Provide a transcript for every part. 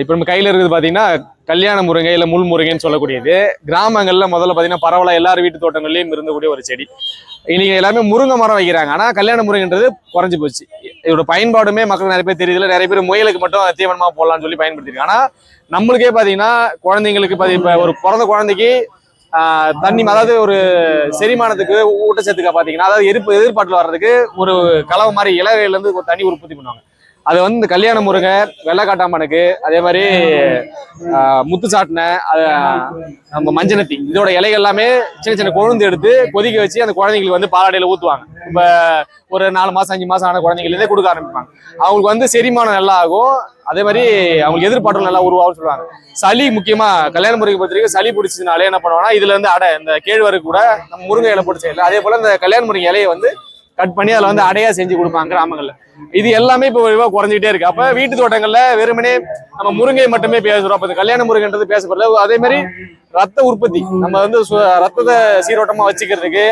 இப்போ நம்ம கையில் இருக்குது பார்த்தீங்கன்னா கல்யாண முருங்கை இல்லை முள் முருங்கைன்னு சொல்லக்கூடியது. கிராமங்களில் முதல்ல பார்த்தீங்கன்னா பரவலாக எல்லார் வீட்டு தோட்டங்கள்லையும் இருந்தக்கூடிய ஒரு செடி. இன்னைக்கு எல்லாமே முருங்கை மரம் வைக்கிறாங்க. ஆனால் கல்யாண முருங்கைன்றது குறைஞ்சி போச்சு. இதோட பயன்பாடுமே மக்கள் நிறைய பேர் தெரியுதுல. நிறைய பேர் முயலுக்கு மட்டும் தீவனமாக போடலாம்னு சொல்லி பயன்படுத்திருக்காங்க. ஆனால் நம்மளுக்கே பார்த்தீங்கன்னா குழந்தைங்களுக்கு இப்போ ஒரு பிறந்த குழந்தைக்கு தண்ணி அதாவது ஒரு செரிமானத்துக்கு ஊட்டச்சத்துக்கு பார்த்தீங்கன்னா அதாவது எதிர்ப்பு எதிர்பாட்டில் வர்றதுக்கு ஒரு கலவை மாதிரி இலகையிலேருந்து ஒரு தண்ணி உற்பத்தி பண்ணுவாங்க. அது வந்து இந்த கல்யாண முருங்கை வெள்ளைக்காட்டாமனுக்கு அதே மாதிரி முத்து சாட்டின அது நம்ம மஞ்சனத்தி. இதோட இலைகள் எல்லாமே சின்ன சின்ன கொழுந்து எடுத்து கொதிக்க வச்சு அந்த குழந்தைங்களுக்கு வந்து பாலாடையில ஊற்றுவாங்க இப்போ ஒரு நாலு மாசம் அஞ்சு மாசம் ஆன குழந்தைங்களே கொடுக்க ஆரம்பிப்பாங்க. அவங்களுக்கு வந்து செரிமானம் நல்லா ஆகும். அதே மாதிரி அவங்களுக்கு எதிர்பார்ப்பு நல்லா உருவாகும் சொல்லுவாங்க. சளி முக்கியமா கல்யாண முருகை பொறுத்த வரைக்கும் சளி பிடிச்சதுனாலே என்ன பண்ணுவாங்கன்னா இதுல இருந்து அடை இந்த கேழ்வரகு கூட நம்ம முருங்கை இலை பிடிச்ச செய்யல அதே போல இந்த கல்யாண முருங்கை இலையை வந்து கட் பண்ணி அதில் வந்து அடையா செஞ்சு கொடுப்பாங்க கிராமங்களில். இது எல்லாமே இப்போ விரிவா குறைஞ்சிட்டே இருக்கு. அப்போ வீட்டு தோட்டங்களில் வெறுமனே நம்ம முருங்கை மட்டுமே பேசுகிறோம் அப்போ கல்யாண முருங்கைன்றது பேசப்படல. அதே மாதிரி ரத்த உற்பத்தி. நம்ம வந்து சு- ரத்தத்தை சீரோட்டமாக வச்சுக்கிறதுக்கு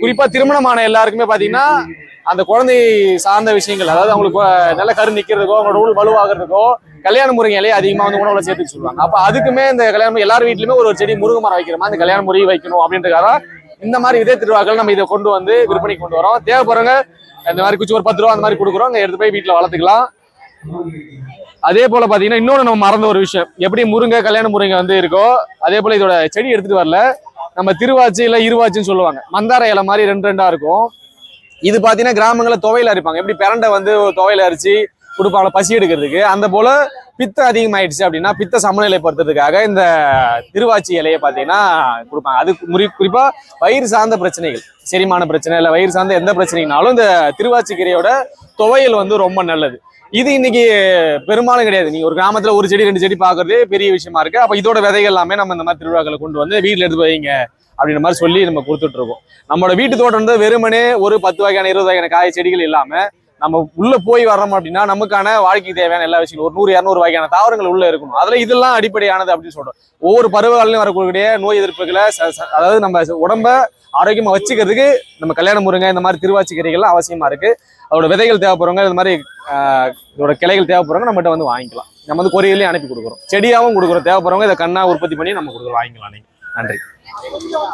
குறிப்பாக திருமணமான எல்லாருக்குமே பார்த்தீங்கன்னா அந்த குழந்தை சார்ந்த விஷயங்கள் அதாவது அவங்களுக்கு நல்ல கரு நிற்கிறதுக்கோ அவங்களோட உள் வலுவாகிறதுக்கோ கல்யாண முருங்கையிலேயே அதிகமாக வந்து உணவுல சேர்த்து சொல்லுவாங்க. அப்போ அதுக்குமே இந்த கல்யாணம் எல்லார் வீட்லையுமே ஒரு செடி முருங்கை மரம் வைக்கிற மாதிரி இந்த கல்யாண முறை வைக்கணும் அப்படின்றக்காக இந்த மாதிரி விதை திருவிழாக்கள் நம்ம இதை கொண்டு வந்து விற்பனைக்கு கொண்டு வரோம். தேவைப்படுறவங்க இந்த மாதிரி குச்சி ஒரு பத்து ரூபா அந்த மாதிரி கொடுக்குறோம். அங்கே எடுத்து போய் வீட்டில் வளர்த்துக்கலாம். அதே போல பாத்தீங்கன்னா இன்னொன்று நம்ம மறந்த ஒரு விஷயம். எப்படி முருங்கை கல்யாண முருங்கை வந்து இருக்கோ அதே போல இதோட செடி எடுத்துட்டு வரல. நம்ம திருவாச்சி இல்லை இருவாச்சின்னு சொல்லுவாங்க. மந்தார இலை மாதிரி ரெண்டு ரெண்டா இருக்கும். இது பாத்தீங்கன்னா கிராமங்களில் துவையில அரைப்பாங்க. எப்படி பிரண்டை வந்து துவையில அரிச்சு கொடுப்பாங்க பசி எடுக்கிறதுக்கு. அந்த போல பித்தம் அதிகமாயிடுச்சு அப்படின்னா பித்த சமநிலைப்படுத்துறதுக்காக இந்த திருவாச்சி இலையை பார்த்தீங்கன்னா கொடுப்பாங்க. அது முறி குறிப்பாக வயிறு சார்ந்த பிரச்சனைகள் செரிமான பிரச்சனை இல்லை வயிறு சார்ந்த எந்த பிரச்சனைனாலும் இந்த திருவாச்சி கீரையோட துவையல் வந்து ரொம்ப நல்லது. இது இன்னைக்கு பெரும்பாலும் கிடையாது. நீங்க ஒரு கிராமத்துல ஒரு செடி ரெண்டு செடி பாக்குறதே பெரிய விஷயமா இருக்கு. அப்ப இதோட விதைகள் எல்லாமே நம்ம இந்த மாதிரி திருவிழாக்களை கொண்டு வந்து வீட்டுல எடுத்து வைங்க அப்படின்ற மாதிரி சொல்லி நம்ம கொடுத்துட்டு இருக்கோம். நம்மளோட வீட்டு தோட்டம் வந்து வெறுமனே ஒரு பத்து வகையான இருபது வகையான காய் செடிகள் இல்லாம நம்ம உள்ள போய் வர்றோம் அப்படின்னா நமக்கான வாழ்க்கை தேவையான எல்லா விஷயங்களும் ஒரு நூறு இரநூறு வகையான தாவரங்கள் உள்ள இருக்கணும். அதுல இதெல்லாம் அடிப்படையானது அப்படின்னு சொல்றோம். ஒவ்வொரு பருவகாலையும் வரக்கூடிய நோய் எதிர்ப்புகளை அதாவது நம்ம உடம்ப ஆரோக்கியமா வச்சுக்கிறதுக்கு நம்ம கல்யாண முருங்கை இந்த மாதிரி திருவாச்சிக்கறிகள்லாம் அவசியமா இருக்கு. அதோட விதைகள் தேவைப்படுறவங்க இந்த மாதிரி இதோட கிளைகள் தேவைப்படுறவங்க நம்மகிட்ட வந்து வாங்கிக்கலாம். நம்ம வந்து கொரியலையும் அனுப்பி கொடுக்குறோம். செடியாகவும் கொடுக்குறோம். தேவைப்படுறவங்க இதை கண்ணா உற்பத்தி பண்ணி நம்ம கொடுக்குறோம் வாங்கிக்கலாம். நீங்க நன்றி.